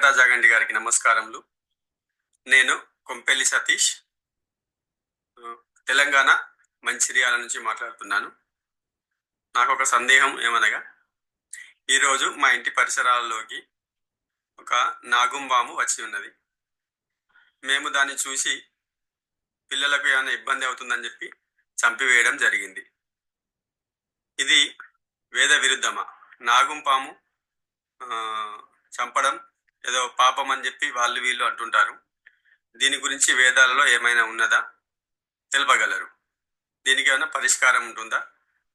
వెంకటాజాగండి గారికి నమస్కారములు. నేను కొంపెల్లి సతీష్ తెలంగాణ మంచిర్యాల నుంచి మాట్లాడుతున్నాను. నాకు ఒక సందేహం ఏమనగా ఈరోజు మా ఇంటి పరిసరాల్లోకి ఒక నాగుంబాము వచ్చి ఉన్నది. మేము దాన్ని చూసి పిల్లలకు ఏమైనా ఇబ్బంది అవుతుందని చెప్పి చంపివేయడం జరిగింది. ఇది వేద విరుద్ధమా? నాగుంపాము చంపడం ఏదో పాపం అని చెప్పి వాళ్ళు వీళ్ళు అంటుంటారు. దీని గురించి వేదాలలో ఏమైనా ఉన్నదా? తెలుపగలరు. దీనికి ఏమైనా పరిష్కారం ఉంటుందా?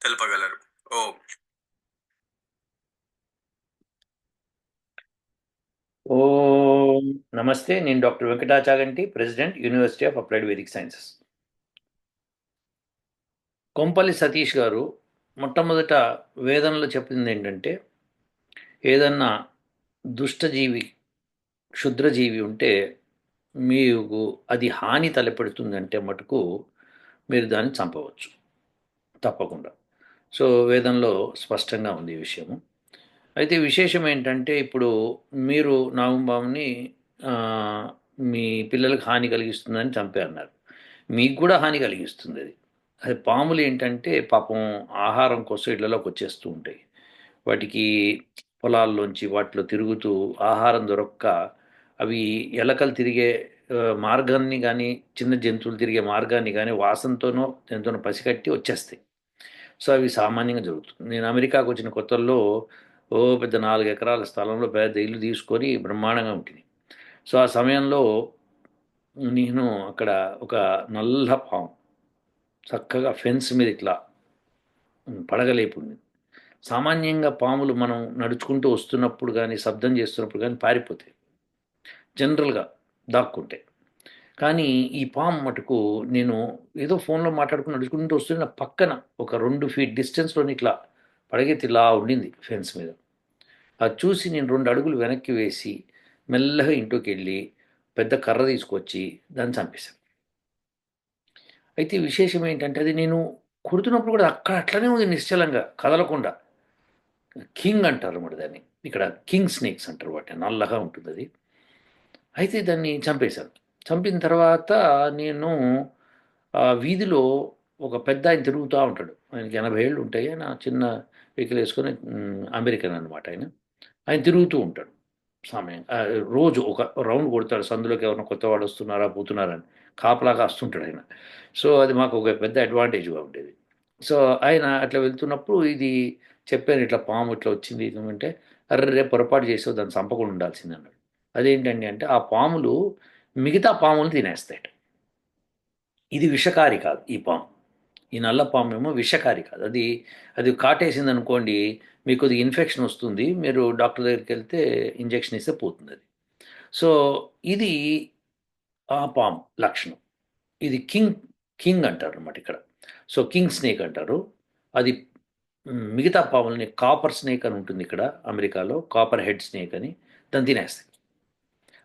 తెలుపగలరు. ఓ. ఓ. నమస్తే నేను doctor Venkata Chaganti president university of applied Vedic sciences. Kompally Satish garu మొట్టమొదట వేదనలో చెప్పింది ఏంటంటే ఏదన్నా దుష్టజీవి క్షుద్రజీవి ఉంటే మీకు అది హాని తలపెడుతుందంటే మటుకు మీరు దాన్ని చంపవచ్చు. తప్పకుండా. సో వేదంలో స్పష్టంగా ఉంది ఈ విషయము. అయితే విశేషం ఏంటంటే ఇప్పుడు మీరు నాగంబాబుని మీ పిల్లలకు హాని కలిగిస్తుందని చంపే అన్నారు. మీకు కూడా హాని కలిగిస్తుంది అది. అది పాములు ఏంటంటే పాపం ఆహారం కోసం ఇళ్ళలోకి వచ్చేస్తూ ఉంటాయి. వాటికి పొలాల్లోంచి వాటిలో తిరుగుతూ ఆహారం దొరక్క అవి ఎలకలు తిరిగే మార్గాన్ని కానీ చిన్న జంతువులు తిరిగే మార్గాన్ని కానీ వాసంతోనో దేనితోనో పసిగట్టి వచ్చేస్తాయి. సో అవి సామాన్యంగా జరుగుతుంది. నేను అమెరికాకు వచ్చిన కొత్తల్లో ఓ పెద్ద నాలుగు ఎకరాల స్థలంలో పెద్ద ఇల్లు తీసుకొని బ్రహ్మాండంగా ఉంటుంది సో ఆ సమయంలో నేను అక్కడ ఒక నల్ల పాము చక్కగా ఫెన్స్ మీద ఇట్లా పడగలేపు ఉంది సామాన్యంగా పాములు మనం నడుచుకుంటూ వస్తున్నప్పుడు కానీ శబ్దం చేస్తున్నప్పుడు కానీ పారిపోతాయి. జనరల్గా దాక్కుంటాయి కానీ ఈ పాము మటుకు నేను ఏదో ఫోన్లో మాట్లాడుకుని నడుచుకుంటూ వస్తుంటే నా పక్కన ఒక రెండు ఫీట్ డిస్టెన్స్లోని ఇట్లా పడగెత్తి ఇలా ఉండింది ఫెన్స్ మీద. అది చూసి నేను రెండు అడుగులు వెనక్కి వేసి మెల్లగా ఇంట్లోకి వెళ్ళి పెద్ద కర్ర తీసుకొచ్చి దాన్ని చంపేశాను. అయితే విశేషం ఏంటంటే అది నేను కుడుతున్నప్పుడు కూడా అక్కడ అట్లనే ఉంది నిశ్చలంగా కదలకుండా. కింగ్ అంటారు అన్నమాట దాన్ని. ఇక్కడ కింగ్ స్నేక్స్ అంటారు వాటిని. నల్లగా ఉంటుంది అది. అయితే దాన్ని చంపేశాను చంపిన తర్వాత నేను వీధిలో ఒక పెద్ద ఆయన తిరుగుతూ ఉంటాడు. ఆయనకి ఎనభై ఏళ్ళు ఉంటాయి. ఆయన చిన్న వెహికల్ వేసుకొని అమెరికన్ అనమాట ఆయన. ఆయన తిరుగుతూ ఉంటాడు. సమయం రోజు ఒక రౌండ్ కొడతాడు. సందులోకి ఎవరైనా కొత్త వాడు వస్తున్నారా పోతున్నారని కాపలాగా వస్తుంటాడు ఆయన. సో అది మాకు ఒక పెద్ద అడ్వాంటేజ్గా ఉండేది. సో ఆయన అట్లా వెళ్తున్నప్పుడు ఇది చెప్పాను ఇట్లా పాము ఇట్లా వచ్చింది ఏమంటే అర్రే పొరపాటు చేసే దాన్ని చంపకుండా ఉండాల్సింది అన్నాడు. అదేంటండి అంటే ఆ పాములు మిగతా పాములు తినేస్తాయట. ఇది విషకారి కాదు ఈ పాము. ఈ నల్ల పాము ఏమో విషకారి కాదు. అది అది కాటేసింది అనుకోండి మీకు అది ఇన్ఫెక్షన్ వస్తుంది మీరు డాక్టర్ దగ్గరికి వెళ్తే ఇంజెక్షన్ ఇస్తే పోతుంది అది. సో ఇది ఆ పాము లక్షణం. ఇది కింగ్ కింగ్ అంటారు అన్నమాట ఇక్కడ. సో కింగ్ స్నేక్ అంటారు. అది మిగతా పాములని కాపర్ స్నేక్ అని ఉంటుంది ఇక్కడ అమెరికాలో కాపర్ హెడ్ స్నేక్ అని దాన్ని తినేస్తాయి.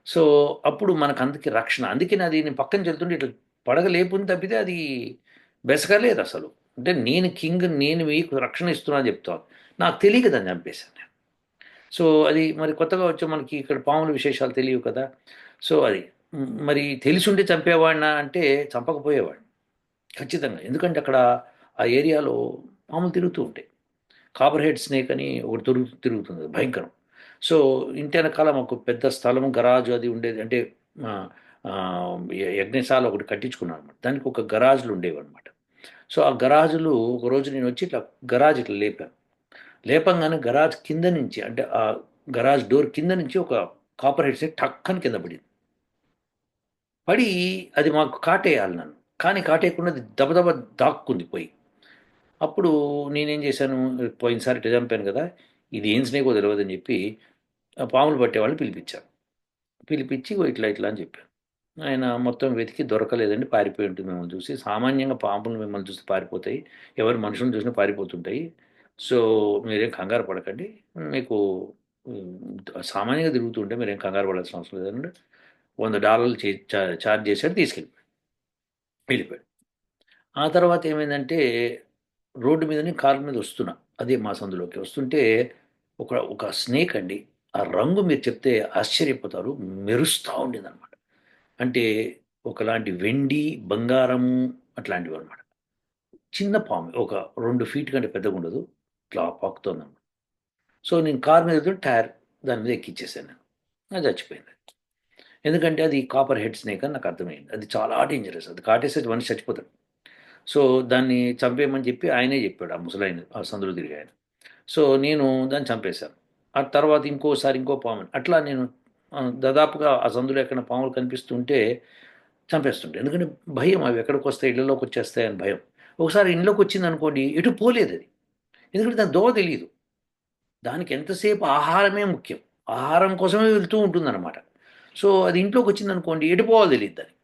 సో అప్పుడు మనకు అందుకే రక్షణ. అందుకే అది నేను పక్కన చెల్తుంటే ఇట్లా పడగ లేపుని తప్పితే అది బెసకలేదు అసలు. అంటే నేను కింగ్ నేను మీకు రక్షణ ఇస్తున్నా అని చెప్తాను నాకు తెలియక దాన్ని చంపేశాను నేను. సో అది మరి కొత్తగా వచ్చే మనకి ఇక్కడ పాముల విశేషాలు తెలియవు కదా. సో అది మరి తెలిసుంటే చంపేవాడినా అంటే చంపకపోయేవాడిని. ఖచ్చితంగా. ఎందుకంటే అక్కడ ఆ ఏరియాలో పాములు తిరుగుతూ ఉంటాయి. కాపర్ హెడ్ స్నేక్ అని ఒకటి తిరుగు తిరుగుతుంది భయంకరం. సో ఇంటి వెనకాల మాకు పెద్ద స్థలము గరాజు అది ఉండేది అంటే యజ్ఞశాల ఒకటి కట్టించుకున్నాను అనమాట దానికి ఒక గరాజులు ఉండేవి అనమాట సో ఆ గరాజులు ఒక రోజు నేను వచ్చి ఇట్లా గరాజ్ ఇట్లా లేపాను. లేపంగానే గరాజ్ కింద నుంచి అంటే ఆ గరాజ్ డోర్ కింద నుంచి ఒక కాపర్ హెడ్ స్నేక్ టక్కని కింద పడింది. పడి అది మాకు కాటేయాలి నన్ను. కానీ కాటేయకుండా అది దబదబ దాక్కుంది పోయి. అప్పుడు నేనేం చేశాను? పోయినసారి ఇట్లా చంపాను కదా ఇది ఏం స్నేహో తెలియదని చెప్పి పాములు పాములు పట్టేవాళ్ళని పిలిపించాను. పిలిపించి ఇట్లా ఇట్లా అని చెప్పాను. ఆయన మొత్తం వెతికి దొరకలేదండి పారిపోయి ఉంటుంది మిమ్మల్ని చూసి. సామాన్యంగా పాములు మిమ్మల్ని చూసి పారిపోతాయి ఎవరు మనుషులను చూసినా పారిపోతుంటాయి. సో మీరేం కంగారు పడకండి. మీకు సామాన్యంగా తిరుగుతుంటే మీరేం కంగారు పడాల్సిన అవసరం లేదండి. వంద డాలర్లు చే- చా- ఛార్జ్ చేశాడు తీసుకెళ్ళిపోయాడు. వెళ్ళిపోయాడు. ఆ తర్వాత ఏమైందంటే రోడ్డు మీదని కారు మీద వస్తున్నా. అదే మా సందులోకి వస్తుంటే ఒక ఒక స్నేక్ అండి. ఆ రంగు మీరు చెప్తే ఆశ్చర్యపోతారు మెరుస్తూ ఉండేది అనమాట అంటే ఒకలాంటి వెండి బంగారం అట్లాంటివి అనమాట చిన్న పాము ఒక రెండు ఫీట్ కంటే పెద్దగా ఉండదు. ఇట్లా పాకుతోందన్నమాట సో నేను కార్ మీద వెళ్తుంటే టైర్ దాని మీద ఎక్కిచ్చేసాను నేను. అది చచ్చిపోయింది. ఎందుకంటే అది కాపర్ హెడ్ స్నేక్ అని నాకు అర్థమైంది. అది చాలా డేంజరస్. అది కాటేసేది మనిషి చచ్చిపోతాడు. సో దాన్ని చంపేయమని చెప్పి ఆయనే చెప్పాడు ఆ ముసలాయన ఆ సందులు తిరిగి ఆయన. సో నేను దాన్ని చంపేశాను. ఆ తర్వాత ఇంకోసారి ఇంకో పాము అట్లా నేను దాదాపుగా ఆ సందులో ఎక్కడ పాములు కనిపిస్తుంటే చంపేస్తుంటే ఎందుకంటే భయం అవి ఎక్కడికి వస్తాయి ఇళ్ళలోకి వచ్చేస్తాయని భయం. ఒకసారి ఇంట్లోకి వచ్చింది అనుకోండి ఎటు పోలేదు అది. ఎందుకంటే దాని దోవ తెలియదు దానికి ఎంతసేపు ఆహారమే ముఖ్యం. ఆహారం కోసమే వెళ్తూ ఉంటుందన్నమాట. సో అది ఇంట్లోకి వచ్చింది అనుకోండి ఎటు పోవాలి తెలియదు దాన్ని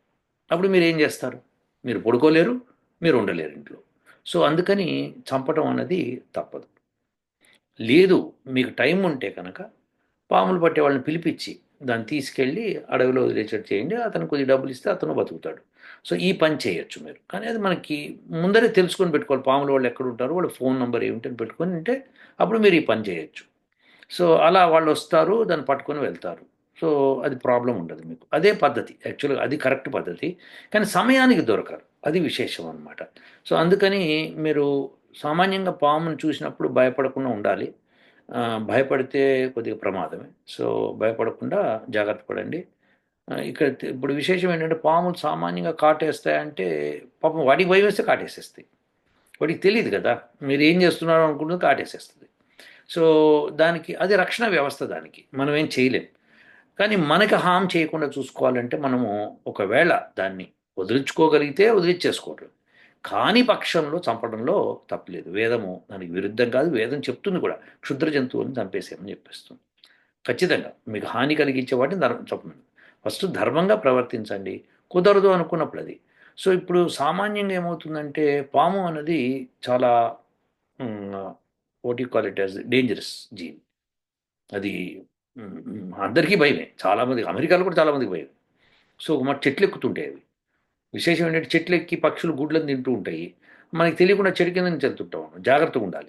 అప్పుడు మీరు ఏం చేస్తారు? మీరు పడుకోలేరు మీరు ఉండలేరు ఇంట్లో. సో అందుకని చంపటం అన్నది తప్పదు. లేదు మీకు టైం ఉంటే కనుక పాములు పట్టే వాళ్ళని పిలిపించి దాన్ని తీసుకెళ్ళి అడవిలో వదిలేసేట్టు చేయండి అతను కొద్ది డబ్బులు ఇస్తే అతను బతుకుతాడు. సో ఈ పని చేయొచ్చు మీరు. కానీ అది మనకి ముందరే తెలుసుకొని పెట్టుకోవాలి. పాములు వాళ్ళు ఎక్కడ ఉంటారు వాళ్ళ ఫోన్ నెంబర్ ఏమిటని పెట్టుకొని ఉంటే అప్పుడు మీరు ఈ పని చేయొచ్చు. సో అలా వాళ్ళు వస్తారు దాన్ని పట్టుకొని వెళ్తారు. సో అది ప్రాబ్లం ఉండదు మీకు. అదే పద్ధతి. యాక్చువల్గా అది కరెక్ట్ పద్ధతి. కానీ సమయానికి దొరకరు. అది విశేషం అనమాట సో అందుకని మీరు సామాన్యంగా పామును చూసినప్పుడు భయపడకుండా ఉండాలి. భయపడితే కొద్దిగా ప్రమాదమే. సో భయపడకుండా జాగ్రత్త పడండి. ఇక్కడ ఇప్పుడు విశేషం ఏంటంటే పాములు సామాన్యంగా కాటేస్తాయంటే పాపం వాడికి భయం వేస్తే కాటేసేస్తాయి. వాడికి తెలియదు కదా. మీరు ఏం చేస్తున్నారు అనుకుంటుంది కాటేసేస్తుంది. సో దానికి అది రక్షణ వ్యవస్థ దానికి. మనం ఏం చేయలేం. కానీ మనకి హామ్ చేయకుండా చూసుకోవాలంటే మనము ఒకవేళ దాన్ని వదిలించుకోగలిగితే వదిలించేసుకోవటం కాని పక్షంలో చంపడంలో తప్పలేదు వేదము దానికి విరుద్ధం కాదు. వేదం చెప్తుంది కూడా. క్షుద్ర జంతువులను చంపేసేయమని చెప్పేస్తుంది. ఖచ్చితంగా మీకు హాని కలిగించే వాటిని ధర్మం చెప్పండి ఫస్ట్ ధర్మంగా ప్రవర్తించండి. కుదరదు అనుకున్నప్పుడు అది. సో ఇప్పుడు సామాన్యంగా ఏమవుతుందంటే పాము అన్నది చాలా ఓటీ క్వాలిటీ డేంజరస్ జీన్ అది అందరికీ భయమే. చాలామంది అమెరికాలో కూడా చాలామందికి భయం. సో మా చెట్లు ఎక్కుతుంటాయి అవి. విశేషం ఏంటంటే చెట్లు ఎక్కి పక్షులు గుడ్లను తింటూ ఉంటాయి. మనకి తెలియకుండా చెడు కింద నుంచి జాగ్రత్తగా ఉండాలి.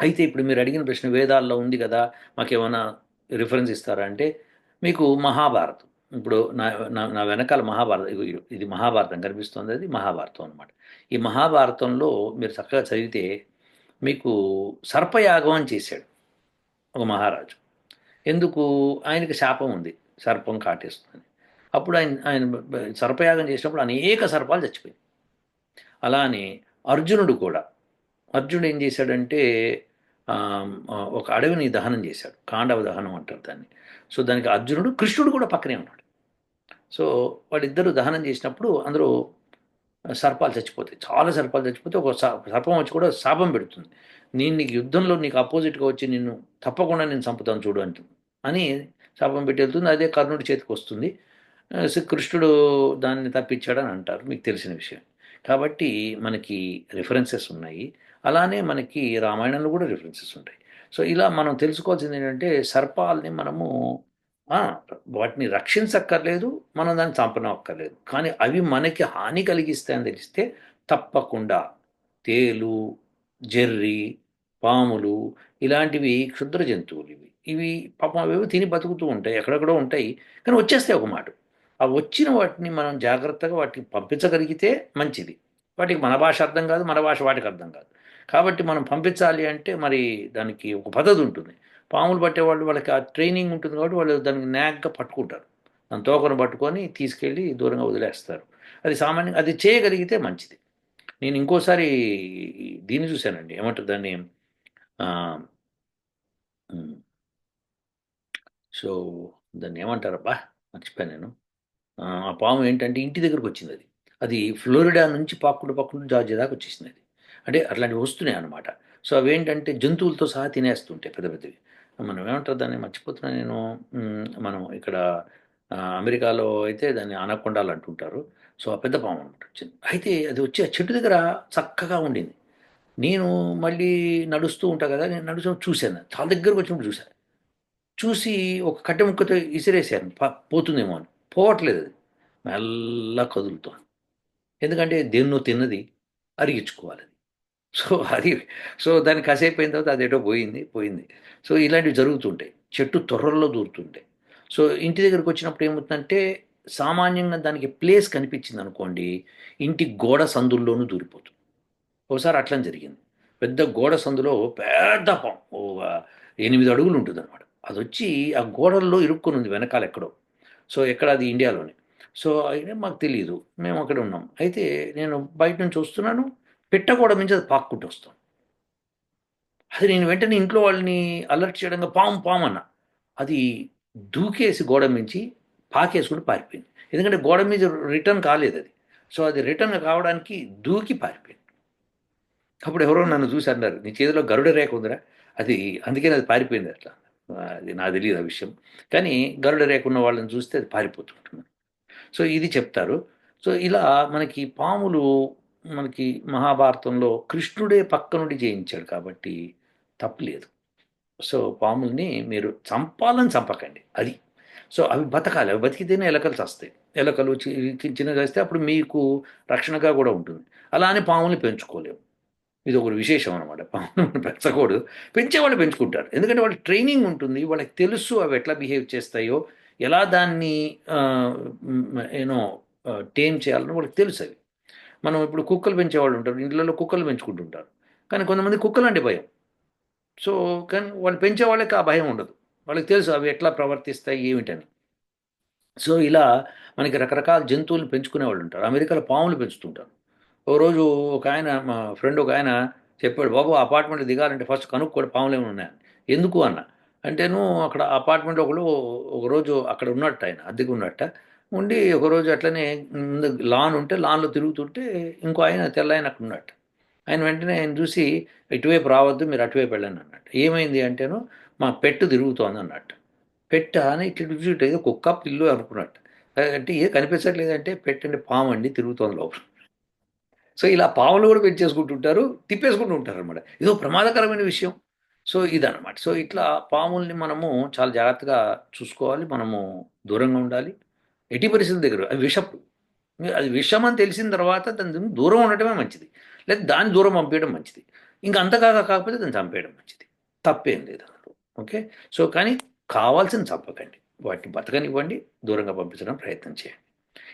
అయితే ఇప్పుడు మీరు అడిగిన ప్రశ్న వేదాల్లో ఉంది కదా మాకేమైనా రిఫరెన్స్ ఇస్తారా అంటే మీకు మహాభారతం. ఇప్పుడు నా నా నా వెనకాల మహాభారతం ఇది- ఇది మహాభారతం కనిపిస్తుంది అది మహాభారతం అనమాట ఈ మహాభారతంలో మీరు చక్కగా చదివితే మీకు సర్పయాగం అని చేశాడు ఒక మహారాజు. ఎందుకు? ఆయనకి శాపం ఉంది. సర్పం కాటేస్తుంది. అప్పుడు ఆయన ఆయన సర్పయాగం చేసినప్పుడు అనేక సర్పాలు చచ్చిపోయాయి అలానే అర్జునుడు కూడా. అర్జునుడు ఏం చేశాడంటే ఒక అడవిని దహనం చేశాడు. కాండవ దహనం అంటారు దాన్ని. సో దానికి అర్జునుడు కృష్ణుడు కూడా పక్కనే ఉన్నాడు. సో వాళ్ళిద్దరూ దహనం చేసినప్పుడు అందరూ సర్పాలు చచ్చిపోతాయి. చాలా సర్పాలు చచ్చిపోతే ఒక స- సర్పం వచ్చి కూడా శాపం పెడుతుంది. నేను నీకు యుద్ధంలో నీకు అపోజిట్గా వచ్చి నిన్ను తప్పకుండా నేను చంపుతాను చూడు అంటుంది. అని శాపం పెట్టి వెళ్తుంది. అదే కర్ణుడి చేతికి వస్తుంది. కృష్ణుడు దాన్ని తప్పించాడని అంటారు మీకు తెలిసిన విషయం. కాబట్టి మనకి రిఫరెన్సెస్ ఉన్నాయి. అలానే మనకి రామాయణంలో కూడా రిఫరెన్సెస్ ఉంటాయి. సో ఇలా మనం తెలుసుకోవాల్సింది ఏంటంటే సర్పాలని మనము వాటిని రక్షించక్కర్లేదు మనం దాన్ని చంపనక్కర్లేదు కానీ అవి మనకి హాని కలిగిస్తాయని తెలిస్తే తప్పకుండా తేలు జెర్రి పాములు ఇలాంటివి క్షుద్ర జంతువులు ఇవి. ఇవి పాపం అవేవో తిని బతుకుతూ ఉంటాయి ఎక్కడెక్కడో ఉంటాయి కానీ వచ్చేస్తాయి ఒక మాట. ఆ వచ్చిన వాటిని మనం జాగ్రత్తగా వాటికి పంపించగలిగితే మంచిది. వాటికి మన భాష అర్థం కాదు మన భాష వాటికి అర్థం కాదు. కాబట్టి మనం పంపించాలి అంటే మరి దానికి ఒక పద్ధతి ఉంటుంది. పాములు పట్టేవాళ్ళు వాళ్ళకి ఆ ట్రైనింగ్ ఉంటుంది కాబట్టి వాళ్ళు దానికి నాగ్గా పట్టుకుంటారు. దాని తోకను పట్టుకొని తీసుకెళ్ళి దూరంగా వదిలేస్తారు. అది సామాన్యంగా అది చేయగలిగితే మంచిది. నేను ఇంకోసారి దీన్ని చూశానండి. ఏమంటారు దాన్ని? సో దాన్ని ఏమంటారబ్బా? మర్చిపోయాను నేను. ఆ పాము ఏంటంటే ఇంటి దగ్గరకు వచ్చింది అది. అది ఫ్లోరిడా నుంచి పాక్కుండా పాక్కుండా జార్జియా దాకా వచ్చేసింది అది. అంటే అట్లాంటివి వస్తున్నాయి అనమాట సో అవేంటంటే జంతువులతో సహా తినేస్తుంటాయి పెద్ద పెద్దవి. మనం ఏమంటారు దాన్ని? మర్చిపోతున్నా నేను. మనం ఇక్కడ అమెరికాలో అయితే దాన్ని అనకొండాలు అంటుంటారు. సో ఆ పెద్ద పాము అనమాట వచ్చింది. అయితే అది వచ్చి ఆ చెట్టు దగ్గర చక్కగా ఉండింది. నేను మళ్ళీ నడుస్తూ ఉంటా కదా నేను నడుస్తూ చూశాను. చాలా దగ్గరకు వచ్చినప్పుడు చూశాను చూసి ఒక కట్టె ముక్కతో ఇసిరేసాను పోతుందేమో అని. పోవట్లేదు. అది మెల్ల కదులుతోంది. ఎందుకంటే దేన్నో తిన్నది అరిగించుకోవాలి అది. సో అది సో దాన్ని కాసేపు అయిన తర్వాత అది పోయింది పోయింది. సో ఇలాంటివి జరుగుతుంటాయి. చెట్టు తొర్రల్లో దూరుతుంటాయి. సో ఇంటి దగ్గరకు వచ్చినప్పుడు ఏమవుతుందంటే సామాన్యంగా దానికి ప్లేస్ కనిపించింది అనుకోండి ఇంటి గోడ సందుల్లోనూ దూరిపోతుంది. ఒకసారి అట్లా జరిగింది. పెద్ద గోడ సందులో పెద్ద పాము ఓ ఎనిమిది అడుగులు ఉంటుంది అనమాట అది వచ్చి ఆ గోడల్లో ఇరుక్కొని ఉంది వెనకాల ఎక్కడో. సో ఎక్కడ అది ఇండియాలోనే. సో అయినా మాకు తెలియదు మేము అక్కడ ఉన్నాం. అయితే నేను బయట నుంచి వస్తున్నాను. పెట్టకూడ గోడ నుంచి అది పాక్కుంటూ వస్తాం. అది నేను వెంటనే ఇంట్లో వాళ్ళని అలర్ట్ చేయడంగా పాము పాము అన్న. అది దూకేసి గోడ మించి పాకేసుకుని పారిపోయింది. ఎందుకంటే గోడ మీద రిటర్న్ కాలేదు అది. సో అది రిటర్న్ కావడానికి దూకి పారిపోయింది. అప్పుడు ఎవరో నన్ను చూసి అన్నారు నీ చేతిలో గరుడ రేఖ ఉందిరా. అది అందుకని అది పారిపోయింది అట్లా. అది నాకు తెలియదు ఆ విషయం. కానీ గరుడ రేఖ ఉన్న వాళ్ళని చూస్తే అది పారిపోతుంటుంది. సో ఇది చెప్తారు. సో ఇలా మనకి పాములు మనకి మహాభారతంలో కృష్ణుడే పక్క నుండి జయించాడు కాబట్టి తప్పలేదు. సో పాముల్ని మీరు చంపాలని చంపకండి అది. సో అవి బతకాలి. అవి బతికితేనే ఎలకలు చస్తాయి. ఎలకలు చి- చేస్తే వస్తే అప్పుడు మీకు రక్షణగా కూడా ఉంటుంది. అలా అని పాముల్ని పెంచుకోలేము. ఇది ఒక విశేషం అనమాట పెంచకూడదు పెంచేవాళ్ళు పెంచుకుంటారు. ఎందుకంటే వాళ్ళకి ట్రైనింగ్ ఉంటుంది. వాళ్ళకి తెలుసు అవి ఎట్లా బిహేవ్ చేస్తాయో ఎలా దాన్ని యూనో టేమ్ చేయాలని వాళ్ళకి తెలుసు అవి. మనం ఇప్పుడు కుక్కలు పెంచేవాళ్ళు ఉంటారు. ఇంట్లో కుక్కలు పెంచుకుంటుంటారు. కానీ కొంతమంది కుక్కలు అంటే భయం. సో కానీ వాళ్ళు పెంచే వాళ్ళకి ఆ భయం ఉండదు. వాళ్ళకి తెలుసు అవి ఎట్లా ప్రవర్తిస్తాయి ఏమిటని. సో ఇలా మనకి రకరకాల జంతువులను పెంచుకునే వాళ్ళు ఉంటారు. అమెరికాలో పాములు పెంచుతుంటారు. ఓ రోజు ఒక ఆయన మా ఫ్రెండ్ ఒక ఆయన చెప్పాడు బాబు అపార్ట్మెంట్ దిగాలంటే ఫస్ట్ కనుక్కోడు పాములు ఉన్నాయని ఎందుకు? అన్న. అంటేను అక్కడ అపార్ట్మెంట్ ఒకడు ఒకరోజు అక్కడ ఉన్నట్టు ఆయన అద్దెకు ఉన్నట్ట. ఉండి ఒకరోజు అట్లనే లాన్ ఉంటే లాన్లో తిరుగుతుంటే ఇంకో ఆయన తెల్ల ఆయన అక్కడ ఉన్నట్టు. ఆయన వెంటనే ఆయన చూసి ఇటువైపు రావద్దు మీరు అటువైపు వెళ్ళండి అన్నట్టు. ఏమైంది? అంటేను మా పెట్టు తిరుగుతోంది అన్నట్టు. పెట్ట అని ఇట్లా చూసి ఏదో కుక్క పిల్లు అనుకున్నట్టు. అంటే ఏ కనిపించట్లేదంటే పెట్టండి పాము అండి తిరుగుతోంది లోపల. సో ఇలా పాములు కూడా పెంచేసుకుంటుంటారు తిప్పేసుకుంటూ ఉంటారు అనమాట ఇదో ప్రమాదకరమైన విషయం. సో ఇదన్నమాట. సో ఇట్లా పాముల్ని మనము చాలా జాగ్రత్తగా చూసుకోవాలి. మనము దూరంగా ఉండాలి. ఎట్టి పరిస్థితుల దగ్గర అది విషపు. అది విషం అని తెలిసిన తర్వాత దాని దూరం ఉండటమే మంచిది. లేదా దాన్ని దూరం పంపించడం మంచిది. ఇంకా అంతకాక కాకపోతే దాన్ని చంపేయడం మంచిది. తప్పేం లేదు అందులో. ఓకే? సో కానీ కావాల్సిన చంపకండి. వాటిని బతకనివ్వండి. దూరంగా పంపించడం ప్రయత్నం చేయండి.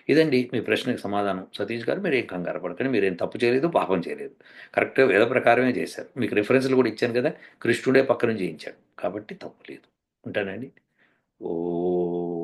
ఇదండి మీ ప్రశ్నకు సమాధానం. సతీష్ గారు మీరు ఏం కంగారు పడకండి మీరేం తప్పు చేయలేదు పాపం చేయలేదు. కరెక్ట్గా వేద ప్రకారమే చేశారు. మీకు రిఫరెన్స్లు కూడా ఇచ్చాను కదా కృష్ణుడే పక్కన చేయించాడు. కాబట్టి తప్పు లేదు. ఉంటానండి. ఓ